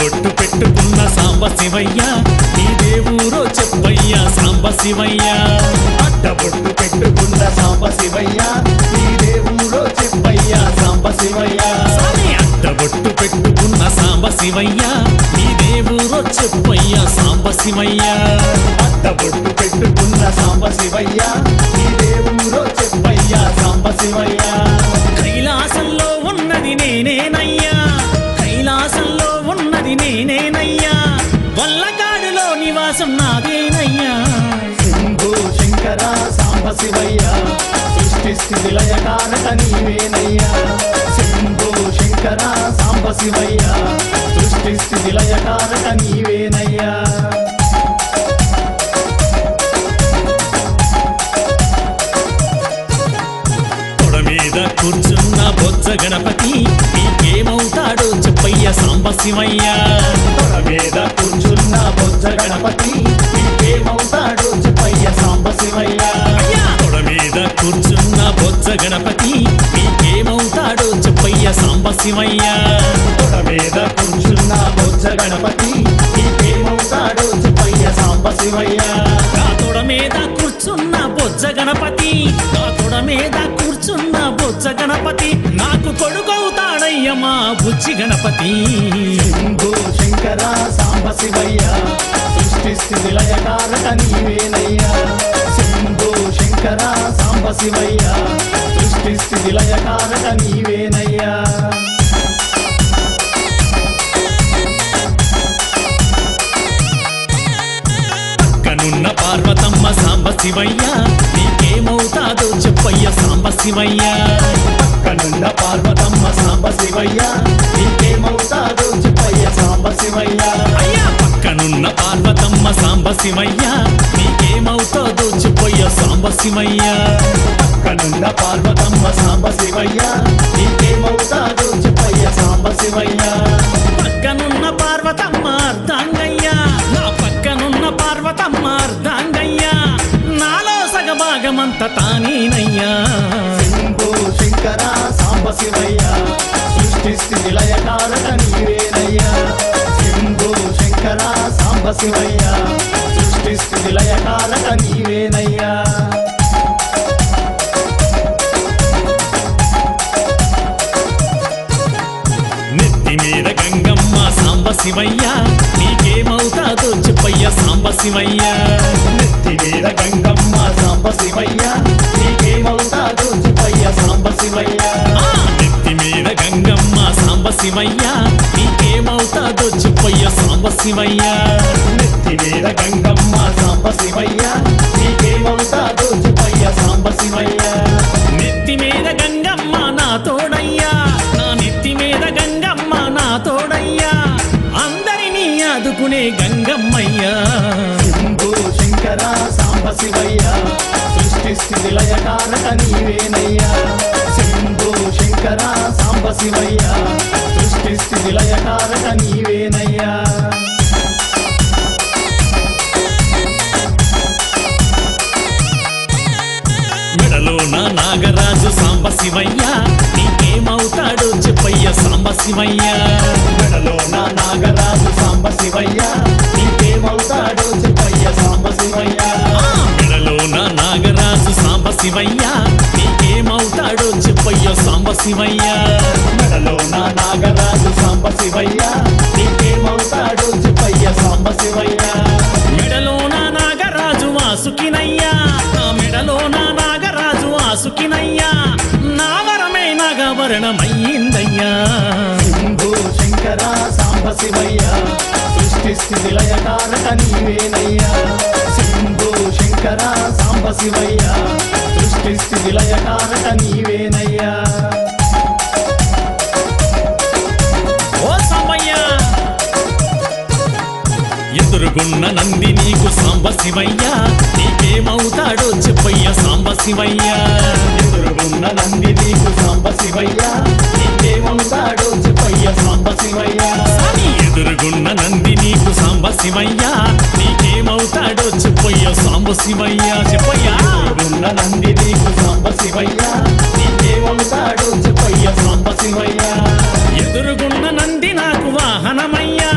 బొట్టు పెట్టుకున్న సాంబ శివయ్య. ఈ దేవురో చెప్పయ్యా సాంబ శివయ్య. అడ్డబొట్టు పెట్టుకున్న సాంబ శివయ్య. ఈ దేవుడో చెప్పయ్య సాంబ శివయ్య. అట్ట బొట్టు పెట్టుకున్న సాంబ శివయ్య. ఈ దేవురో చెప్పయ్యా సాంబ శివయ్య. అడ్డబొట్టు పెట్టుకున్న సాంబ శివయ్య. ఈ దేవుడో చెప్పయ్య సాంబ శివయ్య. కైలాసంలో శివయ్యా. సృష్టి స్థితి లయకారక నీవేనయ్యా. శంభు శంకర సాంబ శివయ్యా. సృష్టి స్థితి లయకారక నీవేనయ్యా. మీద కూర్చున్న బొజ్జ గణపతి నీకేమవుతాడో చెప్పయ్య సాంబ శివయ్య. మీద కూర్చున్న బొజ్జ గణపతి నీకేమవుతాడో చెప్పయ్య సాంబ శివయ్య. కూర్చున్న బొచ్చ గణపతి నీకేమవుతాడో చెప్పయ్య సాంబ శివయ్య తొడ మీద కూర్చున్న బొచ్చ గణపతి నీకేమవుతాడు చెప్పయ్య సాంబ శివయ్య నా తొడ మీద కూర్చున్న బొజ్జ గణపతి నా తొడ మీద కూర్చున్న బొజ్జ గణపతి నాకు కొడుకవుతాడయ్య మా బుజ్జి గణపతి. శంభో శంకర సాంబ శివయ్య సృష్టి స్థితి లయకారక నీవేనయ్యా. శివయ్య సృష్టి స్థితి లయకారక నీవేనయ్యా. కనున్న పార్వతమ్మ సాంబ శివయ్య నీకేమవుతాదో చెప్పయ్య సాంబ శివయ్య కనున్న పార్వతమ్మ సాంబ శివయ్య నీకేమవుతాడు చెప్పయ్య సాంబ శివయ్య అయ్యా! పక్కనున్న పార్వతమ్మ సాంబ శివయ్య నీకేమవుతాదో చెప్పయ్య సాంబ శివయ్య కనున్న పార్వతమ్మ సాంబ శివయ్య నీకేమవుతాడు చెప్పయ్య సాంబ శివయ్య పక్కనున్న పార్వతమ్మ అర్ధాంగయ్య. నా పక్కనున్న పార్వతమ్మ అర్ధాంగయ్య. నాలో సగభాగమంత తానేనయ్యా. శంభు శంకర సాంబ శివయ్య సృష్టి స్థితి నీవేనయ్యా. శంభు శంకర సాంబ శివయ్య సృష్టి లయకారక నీవేనయ్యా. నెత్తి మీద గంగమ్మ సాంబ శివయ్య నీకేమవుతాదో చెప్పయ్య సాంబ శివయ్య నెత్తి మీద గంగమ్మ సాంబ శివయ్య నీకేమవుతాదో చెప్పయ్య సాంబ శివయ్య నెత్తి మీద గంగమ్మ సాంబ శివయ్య నీకేమవుతాదో చెప్పయ్య సాంబ శివయ్య నెత్తి గంగమ్మ సాంబ శివయ్య నీకేమవుతాడు చెప్పయ్య సాంబ శివయ్య నెత్తి మీద గంగమ్మ నా తోడయ్యా నా నెత్తి మీద గంగమ్మ నా తోడయ్యా. అందరినీ ఆదుకునే గంగమ్మయ్య. శంభు శంకర సాంబ శివయ్య సృష్టి స్థితి లయకారక నీవేనయ్యా. శంభు శంకర సాంబ శివయ్య సృష్టి స్థితి లయకారక నీవేనయ్యా. సాంబ శివయ్య నీకేమవుతాడో చెప్పయ్య సాంబ శివయ్య మెడలో నా నాగరాజు సాంబ శివయ్య నీకేమవుతాడో చెప్పయ్య సాంబ శివయ్య మెడలో నా నాగరాజు సాంబ శివయ్య నీకేమవుతాడో చెప్పయ్య సాంబ శివయ్య మెడలో నా నాగరాజు సాంబ శివయ్య నీకేమవుతాడో చెప్పయ్య సాంబ శివయ్య నాగవరణమయ్యిందయ్యా శంభు శంకర సాంబ శివయ్య సృష్టి స్థితి లయకారక నీవేనయ్యా. శంభు శంకర సాంబ శివయ్య సృష్టి స్థితి లయకారక నీవేనయ్యా. ఓ సాంబయ్య ఎదురుగున్న నంది నీకు సాంబ శివయ్య నీకేమవుతాడో చెప్పయ్య సాంబ శివయ్య ఉన్న నంది నీకు సాంబ శివయ్య. నిన్నేముంటాడో చెప్పయ్య సాంబ శివయ్య. ఎదురుగున్న నంది నీకు సాంబ శివయ్య. నీకేమవుతాడో చెప్పయ్య సాంబ శివయ్య. చెప్పయ్య. ఉన్న నంది నీకు సాంబ శివయ్య. నీకేమవుతాడో చెప్పయ్య సాంబ శివయ్య. ఎదురుగున్న నంది నాకు వాహనమయ్యా.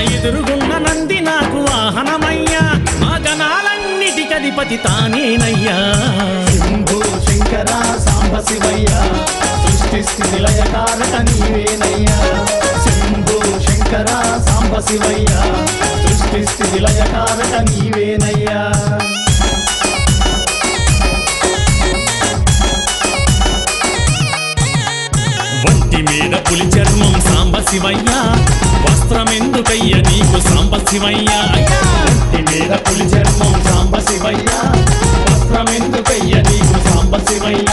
ఎదురుగున్న నంది నాకు వాహనమయ్యా. మగనాలన్నిటికధిపతి తానేనయ్యా. శంకరా సాంబ శివయ్య సృష్టి స్థితి లయకారక నీవేనయ్యా. శంభు శంకరా సాంబ శివయ్య సృష్టి స్థితి లయకారక నీవేనయ్యా. వంటి మీద పులి చర్మం సాంబ శివయ్య. వస్త్రమెందుకయ్య నీకు సాంబ శివయ్య? వంటి మీద పులి చర్మం సాంబ శివయ్య. శివయ్య.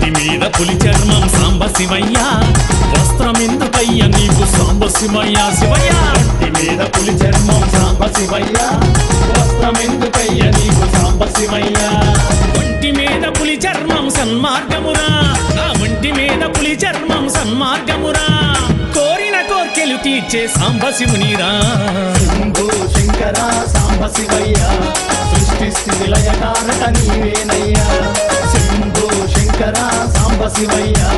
నీ మీద పులి చర్మం సాంబ శివయ్యా. వస్త్రమెందుకయ్య నీకు సాంబ శివయ్యా. శివయ్య పంటి మీద పులి చర్మం సాంబ శివయ్య. వస్త్రమెందుకయ్య నీకు సాంబ శివయ్య. ఒంటి మీద పులి చర్మం సన్మార్గమురా. నా ఒంటి మీద పులి చర్మం సన్మార్గమురా. కోరిన కోర్కెలు తీర్చే సాంబ శివునిరా. సాంబ సృష్టి స్థితి లయకారక నీవేనయ్యా. శంభో శంకర సాంబ శివయ్యా.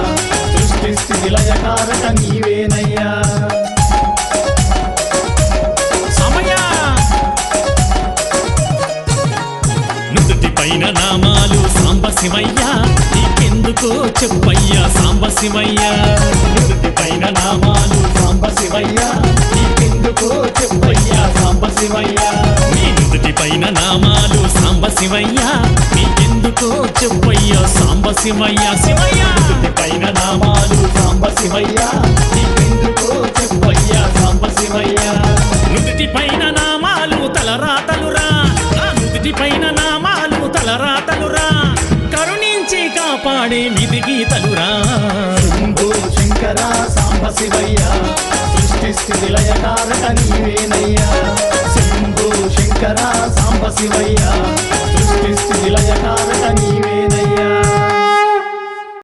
సృష్టి స్థితి లయకారక నీవేనయ్యా. పైన నామాలు సాంబ శివయ్యా. నీకెందుకో చెప్పయ్యా సాంబ శివయ్యా. పైన నామాలు సాంబ శివయ్యా. నీకెందుకో చెప్ప శివయ్య. నీ నుదుటి పైన నామాలు సాంబ శివయ్య. నీకెందుకో చెప్పయ్య సాంబ శివయ్య. శివయ్య. నుదుటి పైన నామాలు సాంబ శివయ్య. నీకెందుకో చెప్పయ్య సాంబ శివయ్య. నుదుటి పైన నామాలు తలరాతలురా నా నుదుటి పైన నామాలు తలరాతలురా కరుణించి కాపాడే విధి గీతలురా శంభో శంకర సాంబ శివయ్య. సృష్టి స్థితి లయకారక నీవేనయ్యా. శంకర సాంబ శివయ్య సృష్టి స్థితిలయ కారక నీవే.